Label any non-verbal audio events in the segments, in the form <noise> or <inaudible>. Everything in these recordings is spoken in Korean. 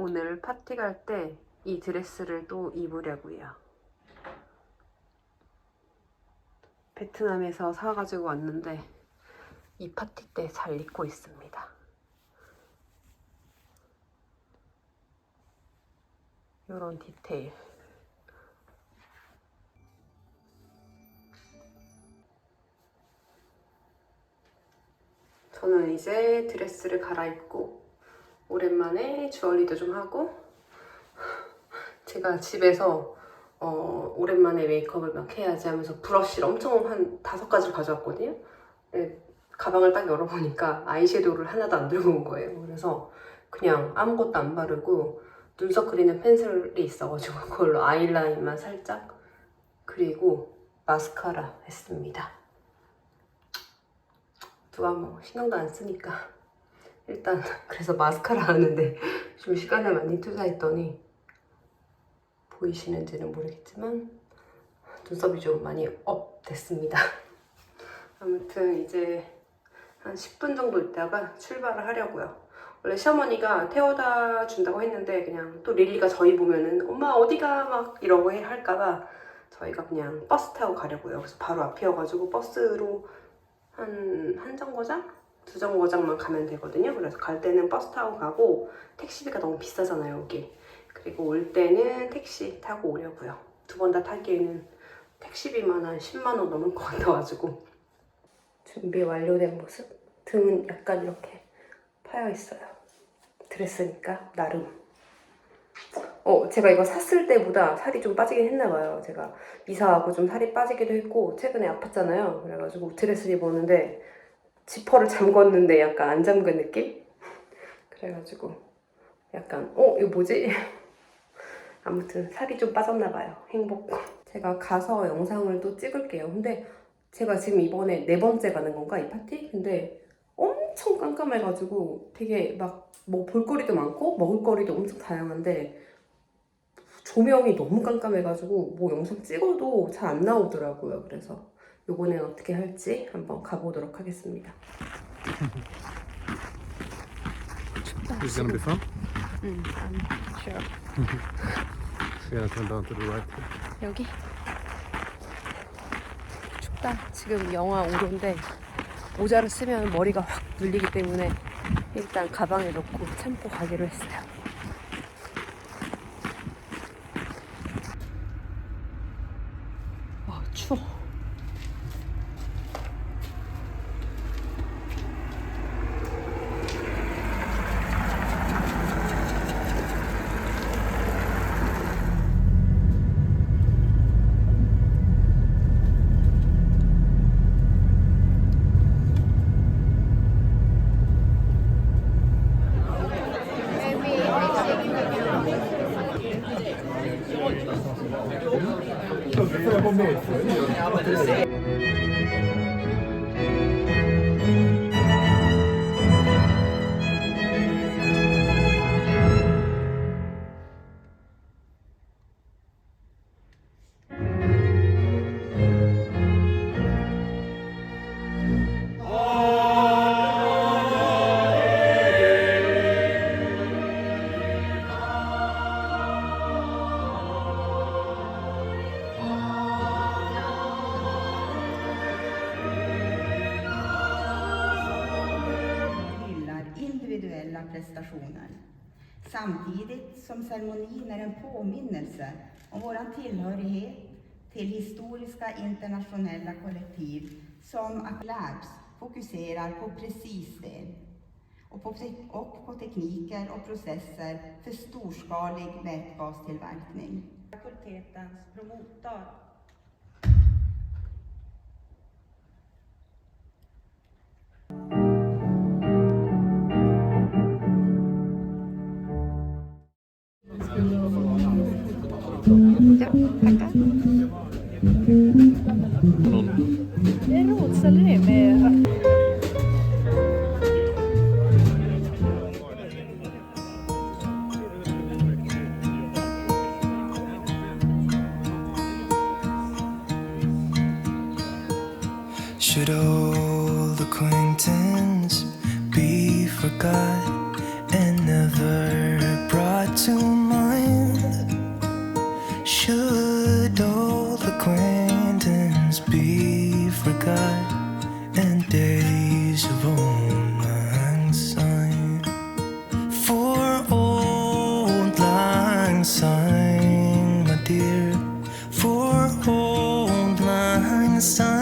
오늘 파티 갈 때 이 드레스를 또 입으려고요. 베트남에서 사가지고 왔는데 이 파티 때 잘 입고 있습니다. 이런 디테일. 저는 이제 드레스를 갈아입고 오랜만에 주얼리도 좀 하고 제가 집에서 어, 오랜만에 메이크업을 막 해야지 하면서 브러쉬를 엄청 한 다섯 가지를 가져왔거든요. 네, 가방을 딱 열어보니까 아이섀도우를 하나도 안 들고 온 거예요. 그래서 그냥 아무것도 안 바르고 눈썹 그리는 펜슬이 있어가지고 그걸로 아이라인만 살짝 그리고 마스카라 했습니다. 누가 뭐 신경도 안 쓰니까 일단 <laughs> 그래서 마스카라 하는데 좀 시간을 많이 투자했더니 보이시는지는 모르겠지만 눈썹이 좀 많이 업 됐습니다. <laughs> 아무튼 이제 한 10분 정도 있다가 출발을 하려고요. 원래 시어머니가 태워다 준다고 했는데 그냥 또 릴리가 저희 보면은 엄마 어디가 막 이러고 해- 할까봐 저희가 그냥 버스 타고 가려고요. 그래서 바로 앞이어가지고 버스로 한 한 정거장? 두 정거장만 가면 되거든요. 그래서 갈 때는 버스 타고 가고 택시비가 너무 비싸잖아요, 여기. 그리고 올 때는 택시 타고 오려고요. 두 번 다 타기에는 택시비만 한 10만 원 넘을 것 같아가지고 준비 완료된 모습. 등은 약간 이렇게 파여 있어요. 드레스니까 나름. 어, 제가 이거 샀을 때보다 살이 좀 빠지긴 했나 봐요. 제가 이사하고 좀 살이 빠지기도 했고 최근에 아팠잖아요. 그래가지고 드레스를 입었는데 지퍼를 잠궜는데 약간 안 잠근 느낌? 그래가지고 약간 어 이거 뭐지? <laughs> 아무튼 살이 좀 빠졌나 봐요. 행복. 제가 가서 영상을 또 찍을게요. 근데 제가 지금 이번에 네 번째 가는 건가 이 파티? 근데 엄청 깜깜해가지고 되게 막 뭐 볼거리도 많고 먹을거리도 엄청 다양한데 조명이 너무 깜깜해가지고 뭐 영상 찍어도 잘 안 나오더라고요. 그래서 요번엔 어떻게 할지 한번 가보도록 하겠습니다. 춥다. Is it gonna be fun? 응, I'm sure. So you're gonna turn down to the right. 여기 춥다. 지금 영하 5도인데 모자를 쓰면 머리가 확 눌리기 때문에 일단 가방에 넣고 참고 가기로 했어요. But ceremonin är en påminnelse om vår tillhörighet till historiska internationella kollektiv som Labs fokuserar på precis det och på, och på tekniker och processer för storskalig vätgastillverkning. Fakultetens promotor Det är rotselleri er med er? Should old acquaintance be forgot Sun.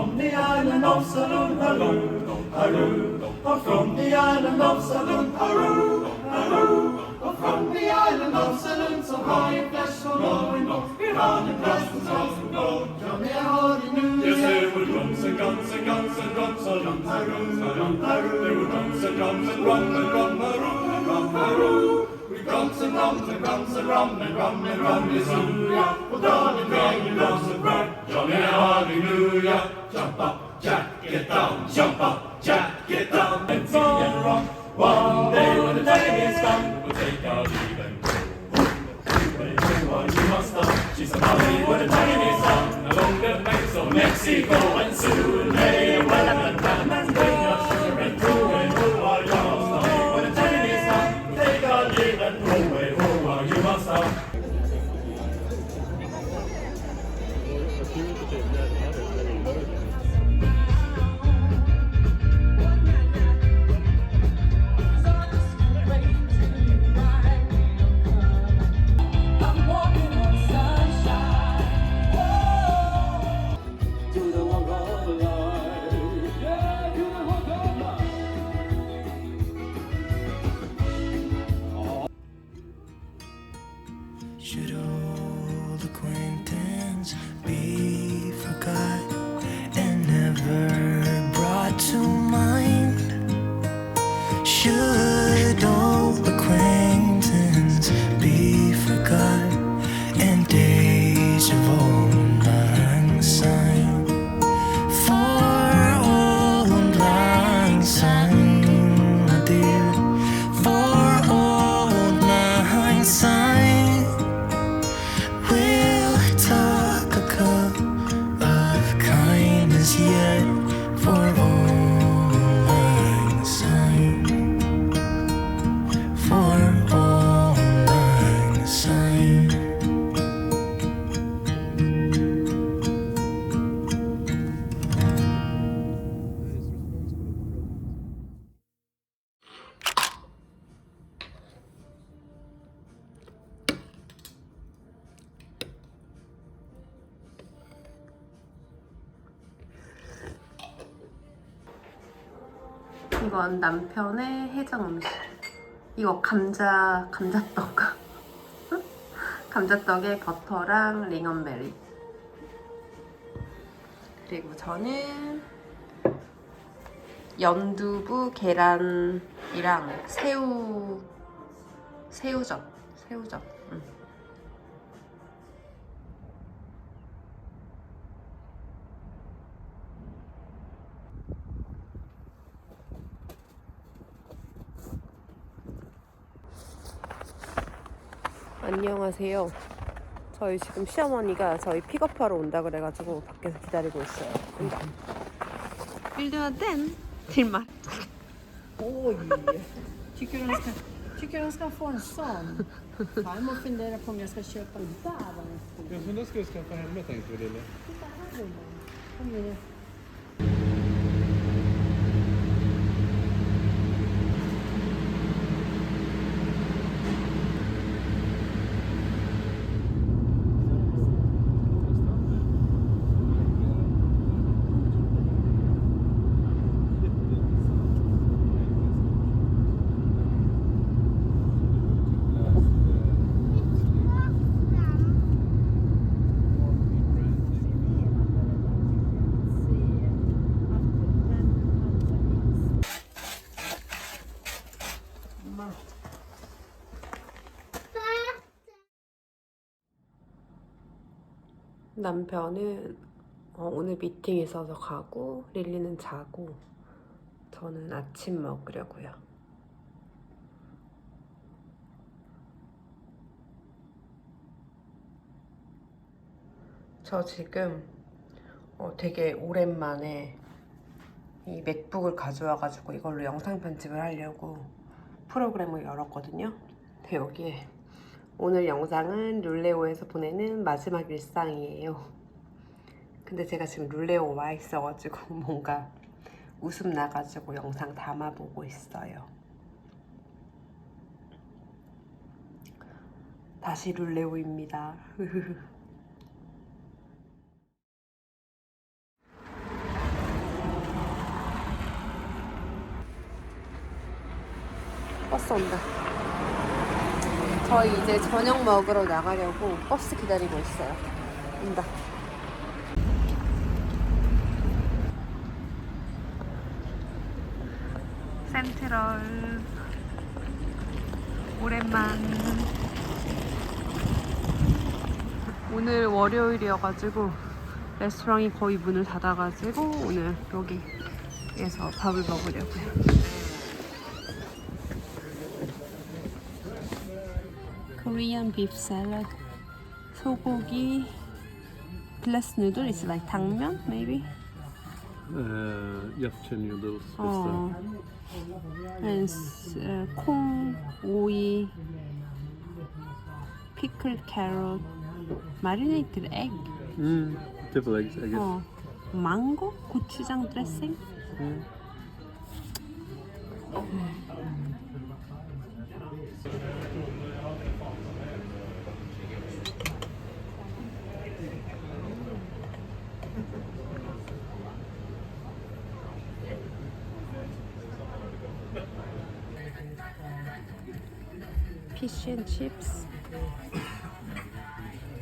from the island of Saloon, Haroo, Haroo. I'm from the island of Saloon, Haroo, Haroo. I'm from the island of Saloon, så har jag flash och low and low. Vi har en plats och så som går. Ja, men jag har det nu. Jag ser vår drums and guns and guns and drums and guns and guns and guns. Det är vår drums and guns and rum and rum, Haroo, Haroo. We drums and drums and drums and rum and rum and rum is hallelujah. Well, darling, darling, drums and rum, Johnny, hallelujah. Jump up, Jack, get down. Jump up, Jack, get down. And sing and rock. One day when the time is come, we'll take our leave and go. But if you want, you must stop. She's a Molly when the time is the banks of Mexico for all 이건 남편의 해장 음식. 이거 감자 감자떡. <laughs> 감자떡에 버터랑 링언베리. 그리고 저는 연두부 계란이랑 새우 새우젓 새우젓. 안녕하세요. 저희 지금 시어머니가 저희 픽업하러 온다 그래가지고 밖에서 기다리고 있어요. Vill du ha den till Mark? Oj! Tycker du de ska, tycker du de ska få en sån? Farmor funderar på om jag ska köpa en där. Jag funderar ska jag skaffa hemma tänkte vi lille. Kom nu. 남편은 어, 오늘 미팅 있어서 가고 릴리는 자고 저는 아침 먹으려고요. 저 지금 어, 되게 오랜만에 이 맥북을 가져와가지고 이걸로 영상 편집을 하려고 프로그램을 열었거든요. 근데 여기에 오늘 영상은 룰레오에서 보내는 마지막 일상이에요. 근데 제가 지금 룰레오 와 있어가지고 <laughs> 뭔가 웃음 나가지고 영상 담아보고 있어요. 다시 룰레오입니다. <laughs> 버스 온다. 저희 이제 저녁 먹으러 나가려고 버스 기다리고 있어요. 온다. 센트럴 오랜만 오늘 월요일이어가지고 레스토랑이 거의 문을 닫아가지고 오늘 여기에서 밥을 먹으려고요. Korean beef salad 소고기 plus noodle is like 당면 maybe Uh, Japchae noodles. 어 and uh, 콩 오이 pickled carrot marinated egg Mm, triple eggs, I guess. 어 망고 고추장 드레싱 Mm.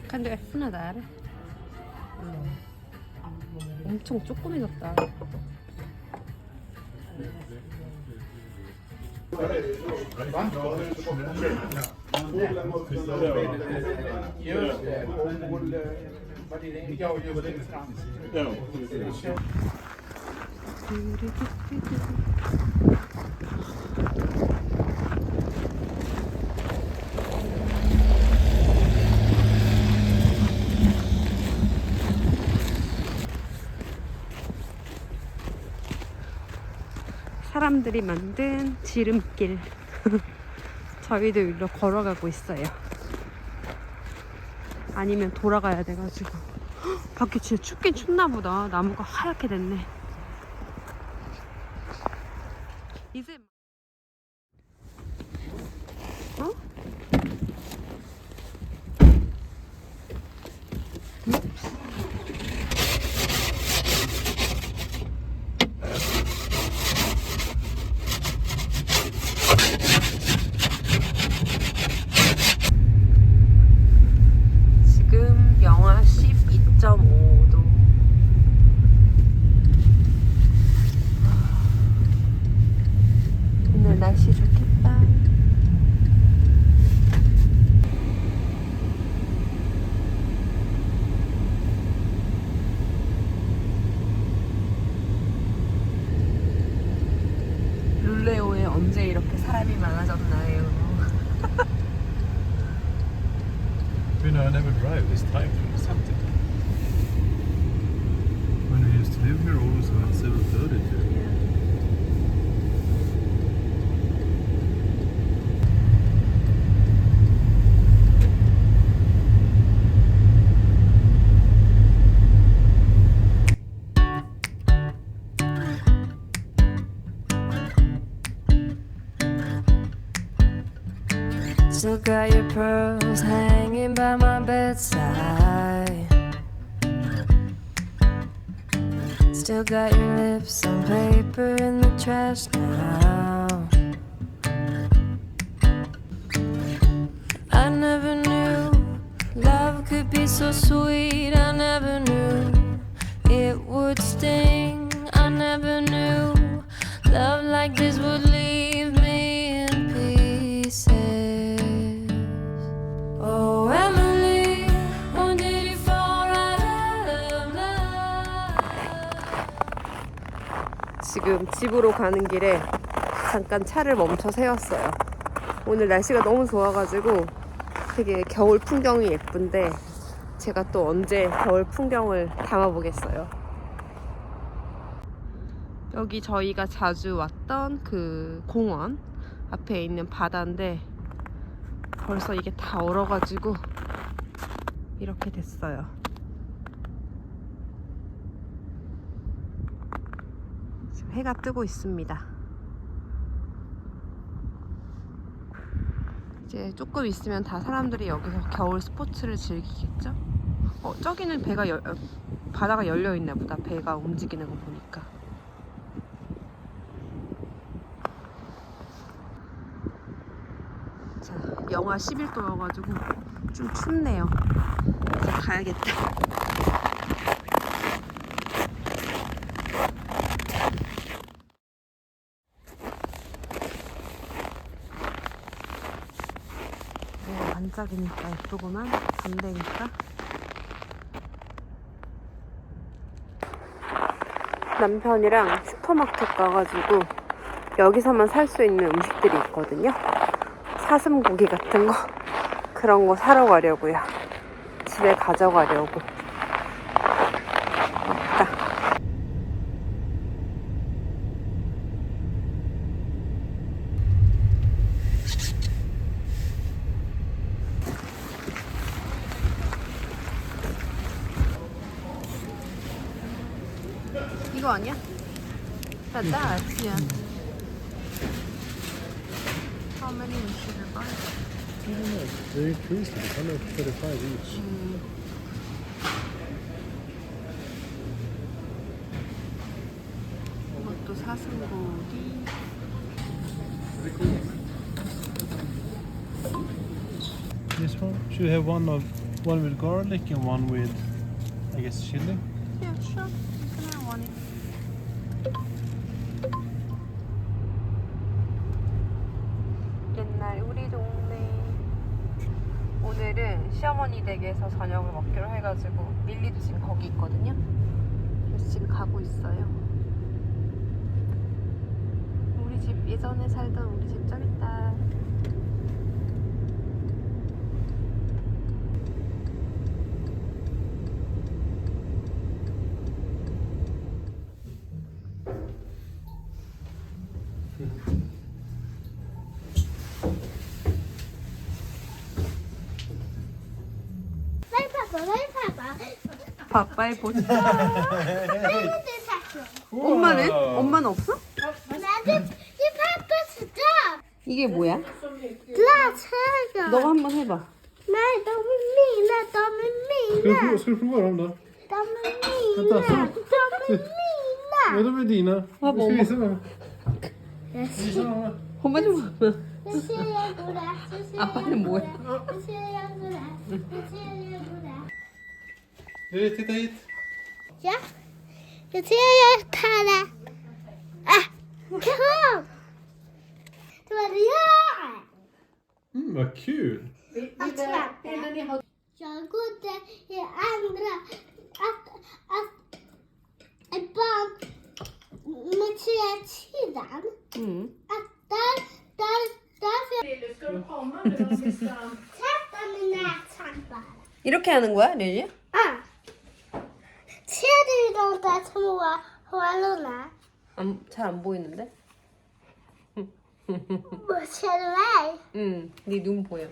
Kan du öppna där? 엄청 조그매졌다 사람들이 만든 지름길. <laughs> 저희도 일로 걸어가고 있어요. 아니면 돌아가야 돼가지고. 헉, <gasps> 밖에 진짜 춥긴 춥나 보다. 나무가 하얗게 됐네. 이제 어? 지금 영하 12.5도. 오늘 날씨 좋겠다. 룰레오에 언제 이렇게 사람이 많아졌나요? You know, I never drive this time the center. When we used to live here, always went 7.30 to got your pearls hanging by my bedside. Still got your lips on paper in the trash now. I never knew love could be so sweet. 지금 집으로 가는 길에 잠깐 차를 멈춰 세웠어요. 오늘 날씨가 너무 좋아가지고 되게 겨울 풍경이 예쁜데 제가 또 언제 겨울 풍경을 담아보겠어요. 여기 저희가 자주 왔던 그 공원 앞에 있는 바다인데 벌써 이게 다 얼어가지고 이렇게 됐어요. 지금 해가 뜨고 있습니다. 이제 조금 있으면 다 사람들이 여기서 겨울 스포츠를 즐기겠죠? 어, 저기는 배가 열, 어, 바다가 열려 있나 보다. 배가 움직이는 거 보니까. 자, 영하 11도여가지고 좀 춥네요. 이제 가야겠다. 네, 반짝이니까 예쁘구만. 밤되니까. 남편이랑 슈퍼마켓 가가지고 여기서만 살 수 있는 음식들이 있거든요. 사슴고기 같은 거 그런 거 사러 가려고요. 집에 가져가려고. 이거 아니야? 나 that's yeah. How many we should buy? They increased it. It's 135 each. 이것도 사슴고기. This one? Should we have one of one with garlic and one with, I guess, chili? Yeah, sure. 댁에서 저녁을 먹기로 해가지고 릴리도 지금 거기 있거든요. 그래서 지금 가고 있어요. 우리 집 예전에 살던 우리 집좀 있다. 바빠이 보자. 엄마는? 엄마는 없어? Det är pappas dag. 이게 뭐야? Glasögon. 너가 한번 해봐. De är mina. de är dina. Vad Du ska bra. visa dem. Jag Visa ser, dem. 엄마 좀 봐봐. goddass, jag Nu, titta hit. Ja, Jag ser jag ett pärla. Ah, kram! Det var jag! Mm, vad kul! Jag trodde i andra att, att ett barn med tredje mm. att där, där, där... Ska du komma nu? Täppa mina näthandbar. Är du kan gå nu? Ja. Ah. 는 거야, 릴리? Ah. Ser du de där små hålorna? 잘안 보이는데? Du mig? 응, 네 눈 보여.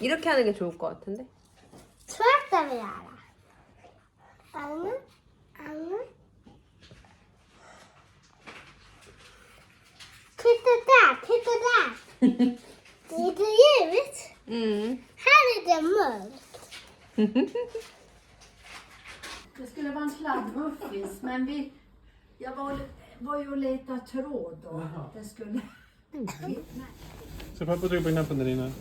이렇게 하는 게 좋을 것 같은데? Anna. Titta där, titta där. Det är lite ljus. 응. Det mörkt. Det skulle vara en sladdmuffins, men vi... Jag var, var ju och letade tråd då. Det skulle... Så pappa trycker på knappen där inne.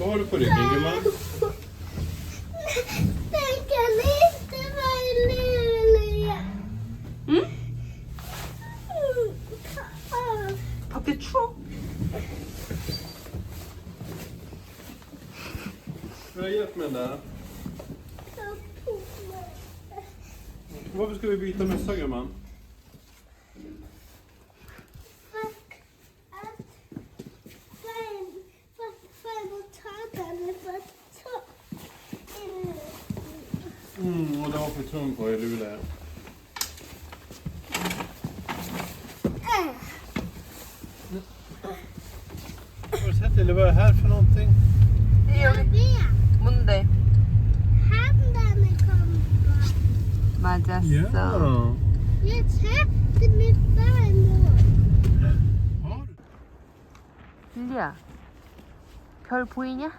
Vad har du på ryggen gumman? Den där? Varför ska vi byta mössa gumman? Mm, och det var för tung på i Luleå. Har du sett eller vad är det här för någonting? 뭔데? 맞았어. Du? 릴리야, 별 보이냐?